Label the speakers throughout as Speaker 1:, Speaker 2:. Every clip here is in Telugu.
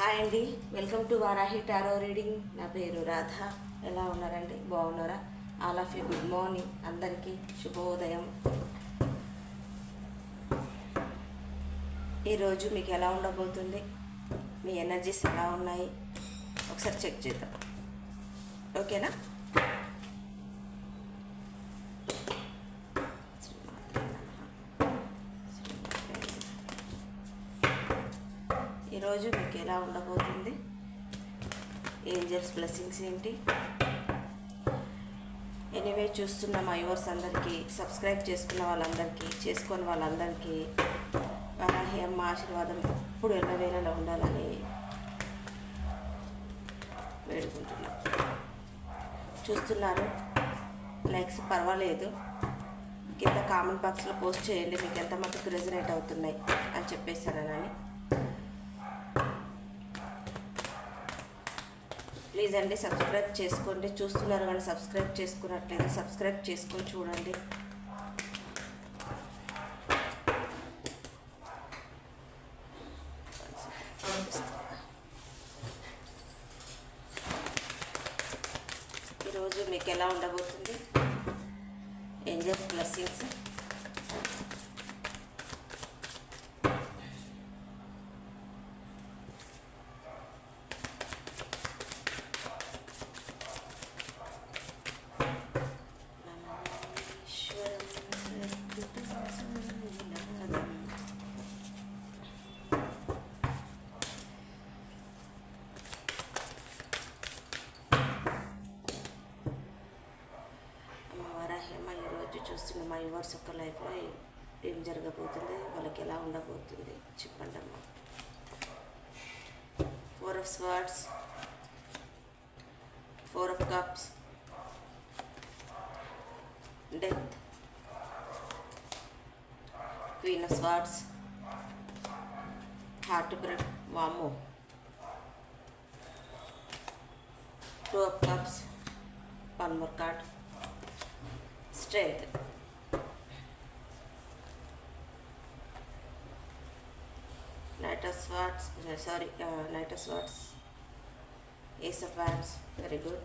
Speaker 1: హాయ్ అండి. Welcome to Varahi tarot reading. నా పేరు రాధ. ఎలా ఉన్నారండి? బాగున్నారా? All of you good morning. అందరికీ శుభోదయం. ఈరోజు మీకు ఎలా ఉండబోతుంది? మీ ఎనర్జీస్ ఎలా ఉన్నాయి? ఒకసారి చెక్ చేద్దాం. ఓకేనా ఈరోజు మీకు ఎలా ఉండబోతుంది? ఏంజల్స్ బ్లెస్సింగ్స్ ఏంటి? ఎనీవే చూస్తున్న మా యువర్స్ అందరికీ సబ్స్క్రైబ్ చేసుకున్న వాళ్ళందరికీ చేసుకున్న వాళ్ళందరికీ వరాహి అమ్మ ఆశీర్వాదం ఎప్పుడు ఎల్లవేళలా ఉండాలని వేడుకుంటున్నాం. చూస్తున్నారు? లైక్స్ పర్వాలేదు. కింద కామెంట్ బాక్స్లో పోస్ట్ చేయండి మీకు ఎంత మటుకు రెజనేట్ అవుతున్నాయి అని చెప్పేసానని ప్లీజ్ అండి సబ్స్క్రైబ్ చేసుకోండి. చూస్తున్నారు కానీ సబ్స్క్రైబ్ చేసుకున్నట్లేదు సబ్స్క్రైబ్ చేసుకొని చూడండి. ఈరోజు మీకు ఎలా ఉండబోతుంది? Angels blessings? చూస్తున్న యొక్క లైఫ్లో ఏం జరగబోతుంది వాళ్ళకి ఎలా ఉండబోతుంది చెప్పండి అమ్మ four of swords four of cups death queen of swords heart bread వాము two of cups one more card strength lighter swords, sorry, uh, swords. Ace of a. Very good.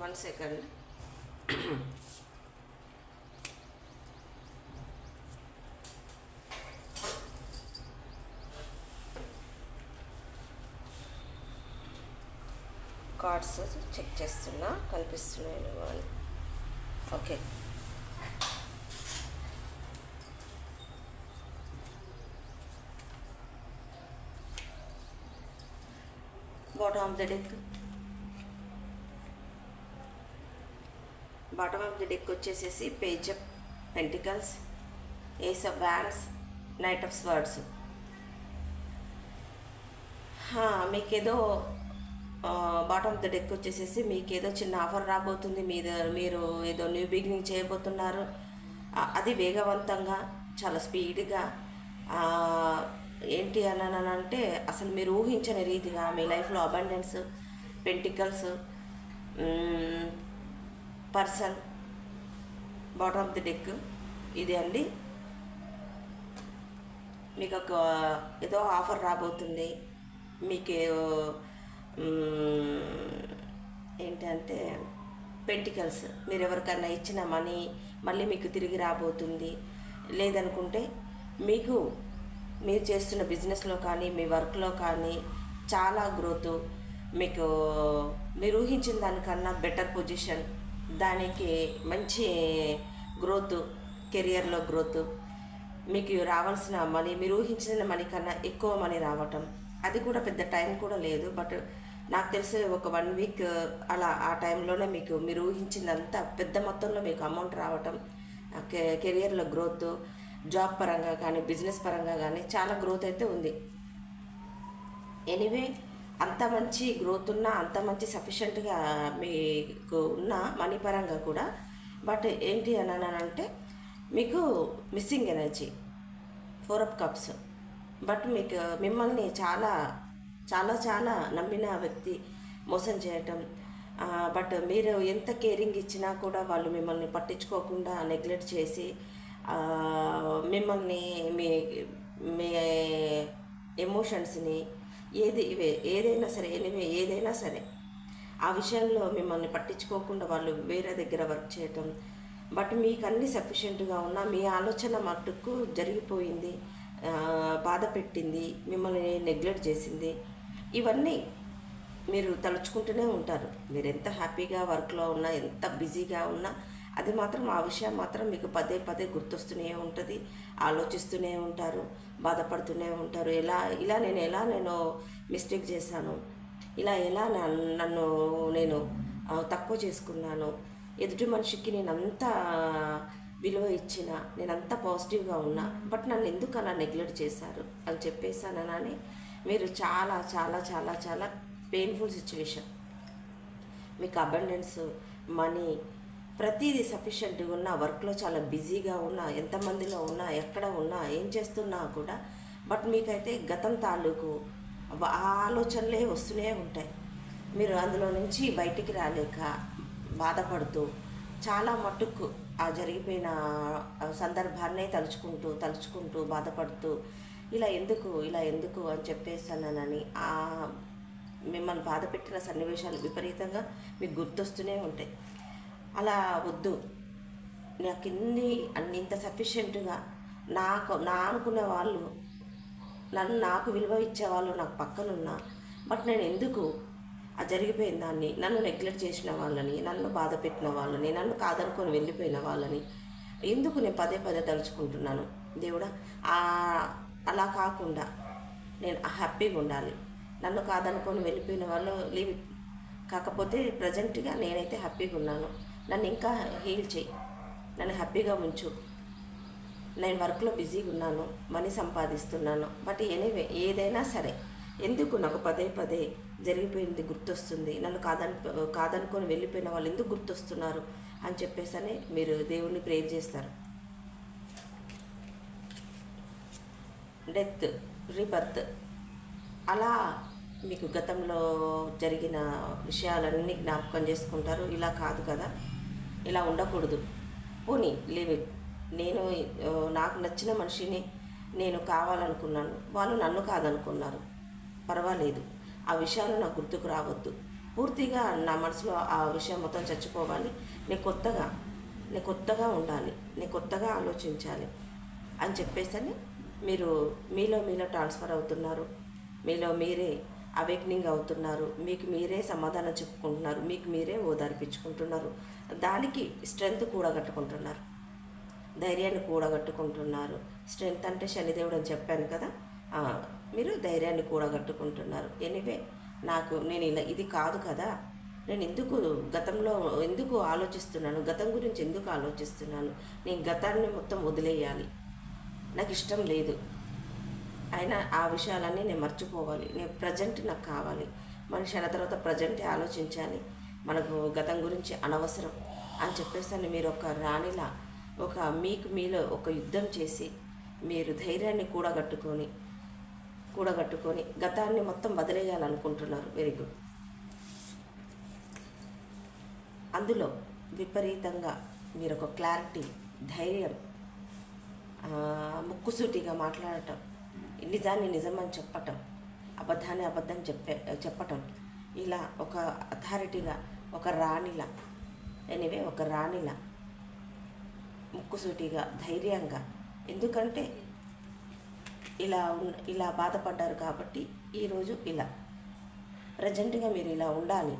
Speaker 1: One second cards check చేస్తున్నా కనిపిస్తున్నాయి అని. Okay bottom of the deck bottom of the deck వచ్చేసేసి page of pentacles ace of wands knight of swords మీకేదో బాటమ్ ఆఫ్ ద డెక్ వచ్చేసేసి మీకు ఏదో చిన్న ఆఫర్ రాబోతుంది. మీద మీరు ఏదో న్యూ బిగినింగ్ చేయబోతున్నారు. అది వేగవంతంగా చాలా స్పీడ్గా ఏంటి అని అని అంటే అసలు మీరు ఊహించని రీతిగా మీ లైఫ్లో abundance pentacles person bottom of the deck ఇది అండి. మీకు ఒక ఏదో ఆఫర్ రాబోతుంది. మీకు ఏంటంటే పెంటికల్స్ మీరు ఎవరికైనా ఇచ్చిన మనీ మళ్ళీ మీకు తిరిగి రాబోతుంది. లేదనుకుంటే మీకు మీరు చేస్తున్న బిజినెస్లో కానీ మీ వర్క్లో కానీ చాలా గ్రోత్ మీకు మీరు ఊహించిన దానికన్నా బెటర్ పొజిషన్ దానికి మంచి గ్రోత్ కెరియర్లో గ్రోత్ మీకు రావాల్సిన మనీ మీరు ఊహించిన మనీ కన్నా ఎక్కువ మనీ రావటం. అది కూడా పెద్ద టైం కూడా లేదు. బట్ నాకు తెలిసి ఒక వన్ వీక్ అలా ఆ టైంలోనే మీకు మీరు ఊహించిందంతా పెద్ద మొత్తంలో మీకు అమౌంట్ రావటం కె కెరియర్లో గ్రోత్ జాబ్ పరంగా కానీ బిజినెస్ పరంగా కానీ చాలా గ్రోత్ అయితే ఉంది. ఎనీవే అంత మంచి గ్రోత్ ఉన్న అంత మంచి సఫిషియెంట్గా మీకు ఉన్న మనీ పరంగా కూడా. బట్ ఏంటి అని అంటే మీకు missing energy four of cups but మీకు మిమ్మల్ని చాలా చాలా చాలా నమ్మిన వ్యక్తి మోసం చేయటం బట్ మీరు ఎంత కేరింగ్ ఇచ్చినా కూడా వాళ్ళు మిమ్మల్ని పట్టించుకోకుండా నెగ్లెక్ట్ చేసి మిమ్మల్ని మీ మీ ఎమోషన్స్ని ఏది ఏదైనా సరే ఎనివే ఏదైనా సరే ఆ విషయంలో మిమ్మల్ని పట్టించుకోకుండా వాళ్ళు వేరే దగ్గర వర్క్ చేయటం. బట్ మీకు అన్ని సఫిషియెంట్గా ఉన్నా మీ ఆలోచన మట్టుకు జరిగిపోయింది బాధ పెట్టింది మిమ్మల్ని నెగ్లెక్ట్ చేసింది. ఇవన్నీ మీరు తలుచుకుంటూనే ఉంటారు. మీరు ఎంత హ్యాపీగా వర్క్లో ఉన్నా ఎంత బిజీగా ఉన్నా అది మాత్రం ఆ విషయం మాత్రం మీకు పదే పదే గుర్తొస్తూనే ఉంటుంది. ఆలోచిస్తూనే ఉంటారు. బాధపడుతూనే ఉంటారు. ఎలా ఇలా నేను ఎలా నేను మిస్టేక్ చేశాను? ఇలా ఎలా నన్- నన్ను నేను తక్కువ చేసుకున్నాను? ఎదుటి మనిషికి నేను అంత విలువ ఇచ్చిన నేను అంత పాజిటివ్గా ఉన్నా బట్ నన్ను ఎందుకు అలా నెగ్లెక్ట్ చేశారు? అని చెప్పేసానని మీరు చాలా చాలా చాలా చాలా పెయిన్ఫుల్ సిచ్యువేషన్ మీకు అబండెన్స్ మనీ ప్రతిదీ సఫిషియెంట్గా ఉన్నా వర్క్లో చాలా బిజీగా ఉన్నా ఎంతమందిలో ఉన్నా ఎక్కడ ఉన్నా ఏం చేస్తున్నా కూడా బట్ మీకైతే గతం తాలూకు ఆ ఆలోచనలే వస్తూనే ఉంటాయి. మీరు అందులో నుంచి బయటికి రాలేక బాధపడుతూ చాలా మటుకు ఆ జరిగిపోయిన సందర్భాన్నే తలుచుకుంటూ తలుచుకుంటూ బాధపడుతూ ఇలా ఎందుకు ఇలా ఎందుకు అని చెప్పేసానని ఆ మిమ్మల్ని బాధ పెట్టిన సన్నివేశాలు విపరీతంగా మీకు గుర్తొస్తూనే ఉంటాయి. అలా వద్దు. నాకు ఇన్ని అన్ని ఇంత సఫిషియెంట్గా నాకు నా అనుకునే వాళ్ళు నన్ను నాకు విలువ ఇచ్చేవాళ్ళు నాకు పక్కనున్నా బట్ నేను ఎందుకు ఆ జరిగిపోయిన దాన్ని నన్ను నెగ్లెక్ట్ చేసిన వాళ్ళని నన్ను బాధ పెట్టిన వాళ్ళని నన్ను కాదనుకొని వెళ్ళిపోయిన వాళ్ళని ఎందుకు నేను పదే పదే తలుచుకుంటున్నాను? దేవుడా అలా కాకుండా నేను హ్యాపీగా ఉండాలి. నన్ను కాదనుకొని వెళ్ళిపోయిన వాళ్ళు లీవ్ కాకపోతే ప్రజెంట్గా నేనైతే హ్యాపీగా ఉన్నాను. నన్ను ఇంకా హీల్ చేయి. నన్ను హ్యాపీగా ఉంచు. నేను వర్క్లో బిజీగా ఉన్నాను మనీ సంపాదిస్తున్నాను. బట్ ఎనీవే ఏదైనా సరే. ఎందుకు నాకు పదే పదే జరిగిపోయింది గుర్తొస్తుంది. నన్ను కాదని కాదనుకొని వెళ్ళిపోయిన వాళ్ళు ఎందుకు గుర్తొస్తున్నారు అని చెప్పేసని మీరు దేవుణ్ణి ప్రేర్ చేస్తారు. డెత్ రిబర్త్ అలా మీకు గతంలో జరిగిన విషయాలన్నీ జ్ఞాపకం చేసుకుంటారు. ఇలా కాదు కదా. ఇలా ఉండకూడదు. పోనీ లీవ్ ఇట్ నేను నాకు నచ్చిన మనిషిని నేను కావాలనుకున్నాను. వాళ్ళు నన్ను కాదనుకున్నారు. పర్వాలేదు. ఆ విషయాలు నాకు గుర్తుకు రావద్దు. పూర్తిగా నా మనసులో ఆ విషయం మొత్తం చచ్చిపోవాలి. నేను కొత్తగా నేను కొత్తగా ఉండాలి. నేను కొత్తగా ఆలోచించాలి అని చెప్పేసని మీరు మీలో మీలో ట్రాన్స్ఫర్ అవుతున్నారు. మీలో మీరే అవేక్నింగ్ అవుతున్నారు. మీకు మీరే సమాధానం చెప్పుకుంటున్నారు. మీకు మీరే ఓదార్పించుకుంటున్నారు. దానికి స్ట్రెంగ్త్ కూడగట్టుకుంటున్నారు. ధైర్యాన్ని కూడగట్టుకుంటున్నారు. స్ట్రెంగ్త్ అంటే శనిదేవుడు అని చెప్పాను కదా? మీరు ధైర్యాన్ని కూడగట్టుకుంటున్నారు. ఎనివే నాకు నేను ఇలా ఇది కాదు కదా? నేను ఎందుకు గతంలో ఎందుకు ఆలోచిస్తున్నాను? గతం గురించి ఎందుకు ఆలోచిస్తున్నాను? నేను గతాన్ని మొత్తం వదిలేయాలి. నాకు ఇష్టం లేదు. అయినా ఆ విషయాలన్నీ నేను మర్చిపోవాలి. నేను ప్రజెంట్ నాకు కావాలి. మనిషి అయిన తర్వాత ప్రజెంటే ఆలోచించాలి. మనకు గతం గురించి అనవసరం అని చెప్పేసి మీరు ఒక రాణిలా ఒక మీకు మీలో ఒక యుద్ధం చేసి మీరు ధైర్యాన్ని కూడగట్టుకొని కూడగట్టుకొని గతాన్ని మొత్తం వదిలేయాలనుకుంటున్నారు. వెరీ గుడ్ అందులో విపరీతంగా మీరు ఒక క్లారిటీ ధైర్యం ముక్కుసూటిగా మాట్లాడటం నిజాన్ని నిజమని చెప్పటం అబద్ధాన్ని అబద్ధం చెప్పే చెప్పటం. ఇలా ఒక అథారిటీగా ఒక రాణిలా ఎనివే ఒక రాణిలా ముక్కుసూటిగా ధైర్యంగా. ఎందుకంటే ఇలా ఉన్ ఇలా బాధపడ్డారు కాబట్టి ఈరోజు ఇలా. ప్రజెంట్గా మీరు ఇలా ఉండాలి.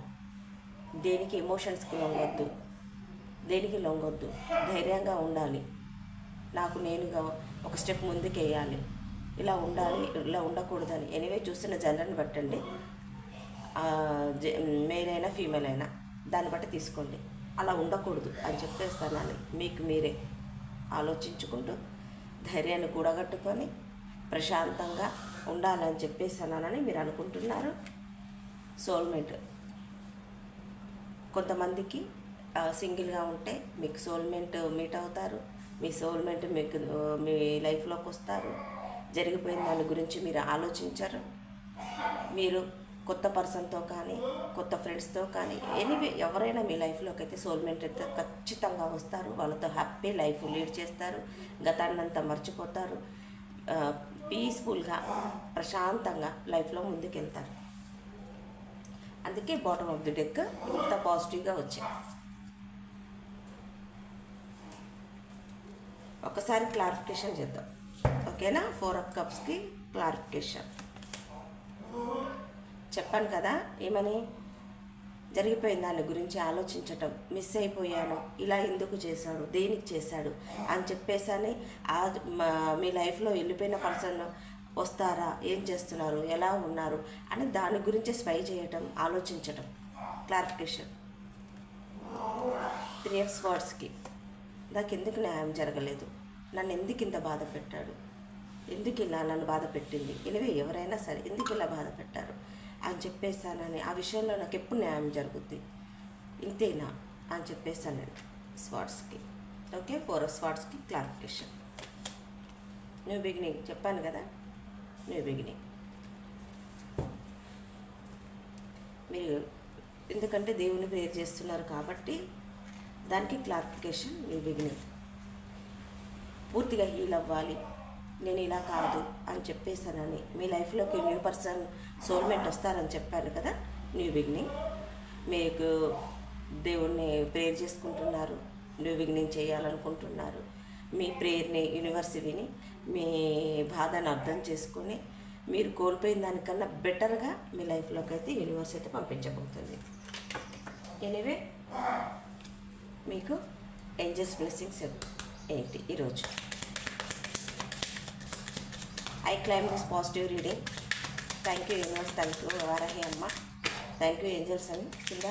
Speaker 1: దేనికి ఎమోషన్స్కి లొంగొద్దు. దేనికి లొంగొద్దు? ధైర్యంగా ఉండాలి. నాకు నేనుగా ఒక స్టెప్ ముందుకు వేయాలి ఇలా ఉండాలి ఇలా ఉండకూడదని. ఎనివే చూస్తున్న జనరల్ని బట్టండి. మేల్ అయినా ఫీమేల్ అయినా దాన్ని బట్టి తీసుకోండి. అలా ఉండకూడదు అని చెప్పేస్తానని మీకు మీరే ఆలోచించుకుంటూ ధైర్యాన్ని కూడగట్టుకొని ప్రశాంతంగా ఉండాలని చెప్పేసానని మీరు అనుకుంటున్నారు. సోల్మేట్ కొంతమందికి సింగిల్గా ఉంటే మీకు సోల్మేట్ మీట్ అవుతారు. మీ సోల్మేట్ మీకు మీ లైఫ్లోకి వస్తారు. జరిగిపోయిన దాని గురించి మీరు ఆలోచించరు. మీరు కొత్త పర్సన్తో కానీ కొత్త ఫ్రెండ్స్తో కానీ ఎనీవే ఎవరైనా మీ లైఫ్లోకి అయితే సోల్మేట్ అయితే ఖచ్చితంగా వస్తారు. వాళ్ళతో హ్యాపీ లైఫ్ లీడ్ చేస్తారు. గతాన్నంతా మర్చిపోతారు. పీస్ఫుల్గా ప్రశాంతంగా లైఫ్లో ముందుకెళ్తారు. అందుకే బాటమ్ ఆఫ్ ది డెక్ ఇంత పాజిటివ్గా వచ్చాయి. ఒకసారి క్లారిఫికేషన్ చేద్దాం. ఓకేనా? ఫోర్ ఆఫ్ కప్స్కి క్లారిఫికేషన్ చెప్పాను కదా ఏమని? జరిగిపోయిన దాని గురించి ఆలోచించటం. మిస్ అయిపోయాను. ఇలా ఎందుకు చేశాడు? దేనికి చేశాడు? అని చెప్పేసి ఆ మీ లైఫ్లో వెళ్ళిపోయిన పర్సన్ వస్తారా? ఏం చేస్తున్నారు? ఎలా ఉన్నారు? అని దాని గురించి స్పై చేయటం ఆలోచించటం. క్లారిఫికేషన్ త్రీ ఎక్స్ స్వార్డ్స్కి నాకు ఎందుకు న్యాయం జరగలేదు? నన్ను ఎందుకు ఇంత బాధ పెట్టాడు? ఎందుకు ఇలా నన్ను బాధ పెట్టింది? ఇనివే ఎవరైనా సరే ఎందుకు ఇలా బాధ పెట్టారు? అని చెప్పేస్తానని ఆ విషయంలో నాకు ఎప్పుడు న్యాయం జరుగుద్ది? ఇంతేనా? అని చెప్పేసానండి స్వాట్స్కి. ఓకే? ఫోర్ స్వాట్స్కి క్లారిఫికేషన్. New beginning. చెప్పాను కదా? New beginning. మీరు ఎందుకంటే దేవుని ప్రేర్ చేస్తున్నారు కాబట్టి దానికి క్లారిఫికేషన్ న్యూ బిగినింగ్. పూర్తిగా హీల్ అవ్వాలి. నేను ఇలా కాదు అని చెప్పేసానని మీ లైఫ్లోకి న్యూ పర్సన్ సోల్మేట్ వస్తారని చెప్పాను కదా న్యూ బిగినింగ్. మీకు దేవుణ్ణి ప్రేయర్ చేసుకుంటున్నారు న్యూ బిగినింగ్ చేయాలనుకుంటున్నారు. మీ ప్రేయర్ని యూనివర్స్ విని మీ బాధను అర్థం చేసుకొని మీరు కోల్పోయిన దానికన్నా బెటర్గా మీ లైఫ్లోకి అయితే యూనివర్స్ అయితే పంపించబోతుంది. ఎనివే మీకు ఏంజల్స్ బ్లెస్సింగ్స్ ఏంటి ఈరోజు? I claim this positive reading thank you universe thank you Varahi అమ్మ థ్యాంక్ యూ ఏంజల్స్ అని. కింద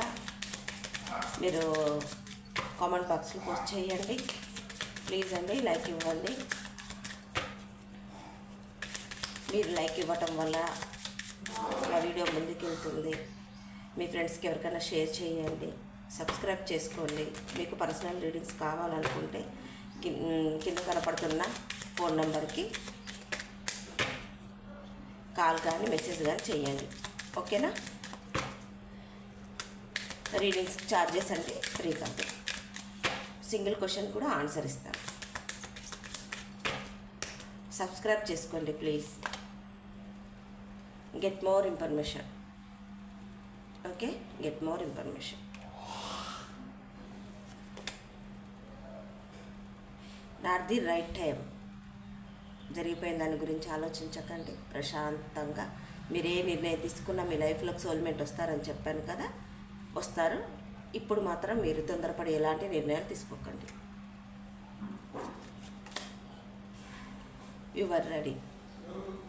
Speaker 1: మీరు కామెంట్ బాక్స్లో పోస్ట్ చేయండి. ప్లీజ్ అండి లైక్ ఇవ్వండి. మీరు లైక్ ఇవ్వటం వల్ల నా వీడియో ముందుకు వెళ్తుంది మీ ఫ్రెండ్స్కి ఎవరికైనా షేర్ చేయండి. సబ్స్క్రైబ్ చేసుకోండి. మీకు పర్సనల్ రీడింగ్స్ కావాలనుకుంటే కింద కనపడుతున్న ఫోన్ నెంబర్కి కాల్ కానీ మెసేజ్ కానీ చేయండి ఓకేనా? రీడింగ్స్ ఛార్జెస్ అంటే ఫ్రీ కాదు సింగిల్ క్వశ్చన్ కూడా ఆన్సర్ ఇస్తాను సబ్స్క్రైబ్ చేసుకోండి please. Get more information okay? Get more information not the right time. జరిగిపోయిన దాని గురించి ఆలోచించకండి. ప్రశాంతంగా. మీరు ఏ నిర్ణయం తీసుకున్నా మీ లైఫ్లోకి సోల్మేట్ వస్తారని చెప్పాను కదా? వస్తారు. ఇప్పుడు మాత్రం మీరు తొందరపడి ఎలాంటి నిర్ణయాలు తీసుకోకండి. యువర్ రెడీ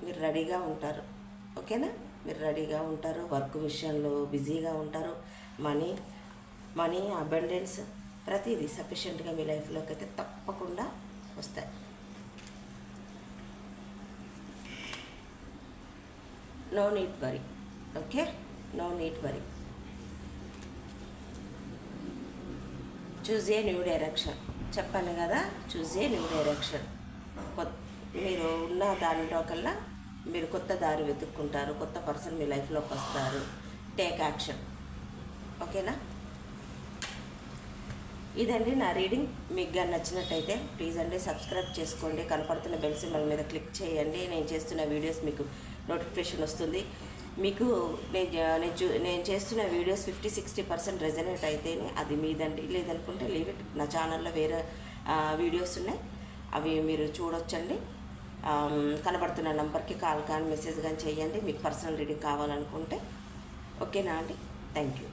Speaker 1: మీరు రెడీగా ఉంటారు. ఓకేనా? మీరు రెడీగా ఉంటారు. వర్క్ విషయంలో బిజీగా ఉంటారు. మనీ మనీ అబండెన్స్ ప్రతిదీ సఫిషియెంట్గా మీ లైఫ్లోకి అయితే తప్పకుండా వస్తాయి. No need worry okay no need worry choose a new direction చెప్పాను కదా చూజ్ ఏ న్యూ డైరెక్షన్ కొత్త మీరు ఉన్న దానిలో కల్లా మీరు కొత్త దారి వెతుక్కుంటారు కొత్త పర్సన్ మీ లైఫ్లోకి వస్తారు. టేక్ యాక్షన్ ఓకేనా? ఇదండి నా రీడింగ్. మీకు కానీ నచ్చినట్టయితే ప్లీజ్ అండి సబ్స్క్రైబ్ చేసుకోండి. కనపడుతున్న బెల్ సింబల్ మీద క్లిక్ చేయండి. నేను చేస్తున్న వీడియోస్ మీకు నోటిఫికేషన్ వస్తుంది. మీకు నేను నేను చూ నేను చేస్తున్న videos fifty sixty percent resonate అయితేనే అది మీదండి. లేదనుకుంటే లీవ్ ఇట్ నా ఛానల్లో వేరే వీడియోస్ ఉన్నాయి. అవి మీరు చూడొచ్చండి. కనబడుతున్న నెంబర్కి కాల్ కానీ మెసేజ్ కానీ చేయండి. మీకు పర్సనల్ రీడింగ్ కావాలనుకుంటే. ఓకేనా అండి? Thank you.